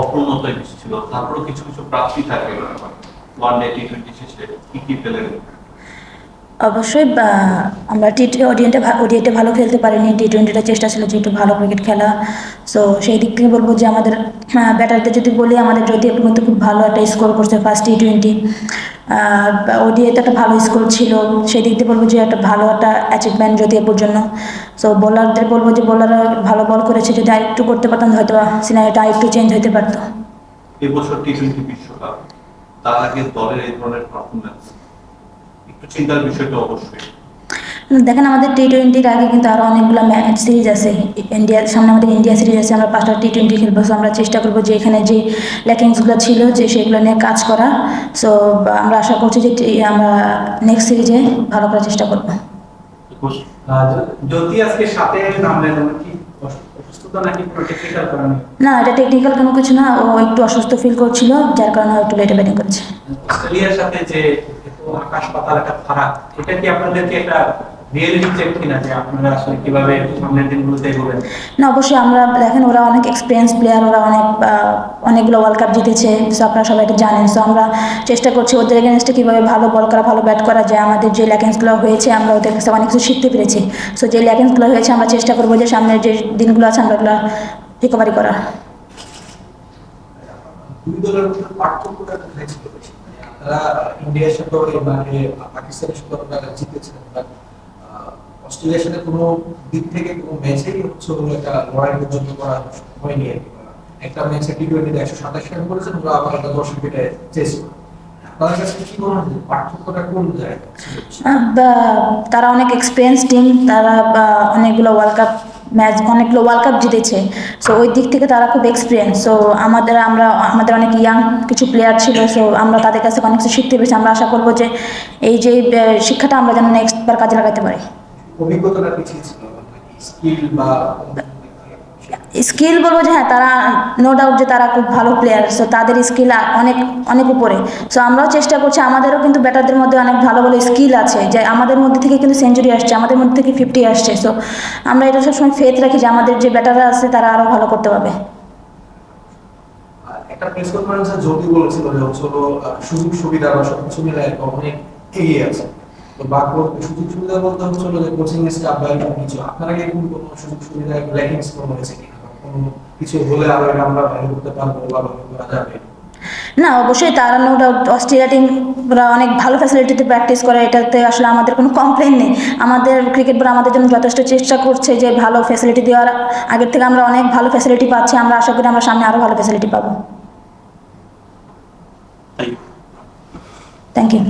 অপূর্ণতায় কিছু ছিল তারপরে কিছু কিছু প্রাপ্তি থাকে টি টোয়েন্টি শেষে কি কি পেলেন? অবশ্যই আমরা টি ওডিএনটা ওডিএটা ভালো খেলতে পারিনি। টি টোয়েন্টিটা চেষ্টা ছিল যে একটু ভালো ক্রিকেট খেলা। সো সেই দিক থেকে বলব যে আমাদের ব্যাটারদের যদি বলি, আমাদের যদি কিন্তু খুব ভালো একটা স্কোর করছে ফার্স্ট টি টোয়েন্টি ওডিএতে একটা ভালো স্কোর ছিল, সেই দিক দিয়ে বলব যে একটা ভালো একটা অ্যাচিভমেন্ট যদি এর জন্য সো বোলারদের বলব যে বোলাররা ভালো বল করেছে, যদি আরেকটু করতে পারতাম হয়তো সিনারিটা আরেকটু চেঞ্জ হতে পারতো। এবছর টি টোয়েন্টি বিশ্বকাপ, তার আগে দলের এই ধরনের পারফরমেন্স একটু চিন্তার বিষয়টা অবশ্যই। দেখেন আমাদের টি টোয়েন্টির আগে কিন্তু আরও অনেকগুলো ম্যাচ সিরিজ আছে। ইন্ডিয়ার সামনে আমাদের ইন্ডিয়া সিরিজ আছে আমরা পাঁচটা টি টোয়েন্টি খেলব। সো আমরা চেষ্টা করব যে এখানে যে ল্যাকিংসগুলো ছিল যে সেগুলো নিয়ে কাজ করা। সো আমরা আশা করছি যে আমরা নেক্সট সিরিজে ভালো করার চেষ্টা করব। জ্যোতি আজকে সাথে নামলেন কি না এটা টেকনিক্যাল কোনো কিছু না ও একটু অসুস্থ ফিল করছিল যার কারণে একটু লেটে ব্যাটিং করেছে। অস্ট্রেলিয়ার সাথে যে আকাশ পাতাল একটা ফারাক এটা কি আপনাদেরকে একটা রিয়েলিটি চেক কিনা যে আপনারা আসলে কীভাবে সামনের দিনগুলোতে এগোবেন? না অবশ্যই আমরা দেখেন ওরা অনেক এক্সপিরিয়েন্স প্লেয়ার ওরা অনেক অনেকগুলো ওয়ার্ল্ড কাপ জিতেছে সো আপনারা সবাই এটা জানেন। সো আমরা চেষ্টা করছি ওদের এগেনস্টে কীভাবে ভালো বল করা ভালো ব্যাট করা যায় আমাদের যে ল্যাকেন্সগুলো হয়েছে আমরা ওদের কাছে অনেক কিছু শিখতে পেরেছি। সো যে ল্যাকেন্সগুলো হয়েছে আমরা চেষ্টা করব যে সামনের যে দিনগুলো আছে আমরা ওগুলো রিকভারি করার। দুই দলের পার্থক্যটা কোথায় ছিল? বেশি মানে ইন্ডিয়ার সাথে মানে পাকিস্তানের সাথে বাট অস্ট্রেলিয়ার সাথে কোনো দিক থেকে কোনো ম্যাচেই হচ্ছে একটা লড়াই পর্যন্ত করা হয়নি আর একটা ম্যাচে টি টোয়েন্টিতে একশো সাতাশ রান করেছেন ওরা আবার একটা দশ উইকেটে চেস কি পার্থক্যটা তারা অনেক এক্সপিরিয়েন্স টিম তারা অনেকগুলো ওয়ার্ল্ড কাপ ম্যাচ অনেকগুলো ওয়ার্ল্ড কাপ জিতেছে। সো ওই দিক থেকে তারা খুব এক্সপিরিয়েন্স সো আমাদের, আমরা, আমাদের অনেক ইয়াং কিছু প্লেয়ার ছিল। সো আমরা তাদের কাছে অনেক কিছু শিখতে পেরেছি। আমরা আশা করব যে এই যে শিক্ষাটা আমরা যেন নেক্সট বার কাজে লাগাতে পারি। অভিজ্ঞতাটা ছিল? স্কিল বা স্কিল বলব যে হ্যাঁ তারা নো ডাউট যে তারা খুব ভালো প্লেয়ার সো তাদের স্কিল অনেক অনেক উপরে। সো আমরাও চেষ্টা করছি, আমাদেরও কিন্তু ব্যাটারদের মধ্যে অনেক ভালো ভালো স্কিল আছে, যে আমাদের মধ্যে থেকে কিন্তু সেঞ্চুরি আসছে, আমাদের মধ্যে থেকে ফিফটি আসছে। সো আমরা এটা সবসময় ফেথ রাখি যে আমাদের যে ব্যাটাররা আছে, তারা আরও ভালো করতে পারবে। একটা প্রেস কনফারেন্সে জ্যোতি বলেছিল যে হচ্ছে সুযোগ সুবিধা বা সবকিছু মিলে অনেক এগিয়ে আছে। তো বাকি সুযোগ সুবিধা বলতে হচ্ছে হলো যে কোচিং স্টাফ বা কিছু। আপনারা কি কোনো সুযোগ সুবিধা ল্যাকিংস কোনো হয়েছে কোনো? কিছু হলে আমরা করতে পারব বা ভালো করা যাবে। না অবশ্যই তারা নো ডাউট অস্ট্রেলিয়া টিম ওরা অনেক ভালো ফ্যাসিলিটিতে প্র্যাকটিস করে এটাতে আসলে আমাদের কোনো কমপ্লেন নেই। আমাদের ক্রিকেট বোর্ড আমাদের জন্য যথেষ্ট চেষ্টা করছে যে ভালো ফ্যাসিলিটি দেওয়ার। আগের থেকে আমরা অনেক ভালো ফ্যাসিলিটি পাচ্ছি আমরা আশা করি আমরা সামনে আরও ভালো ফ্যাসিলিটি পাবো। Thank you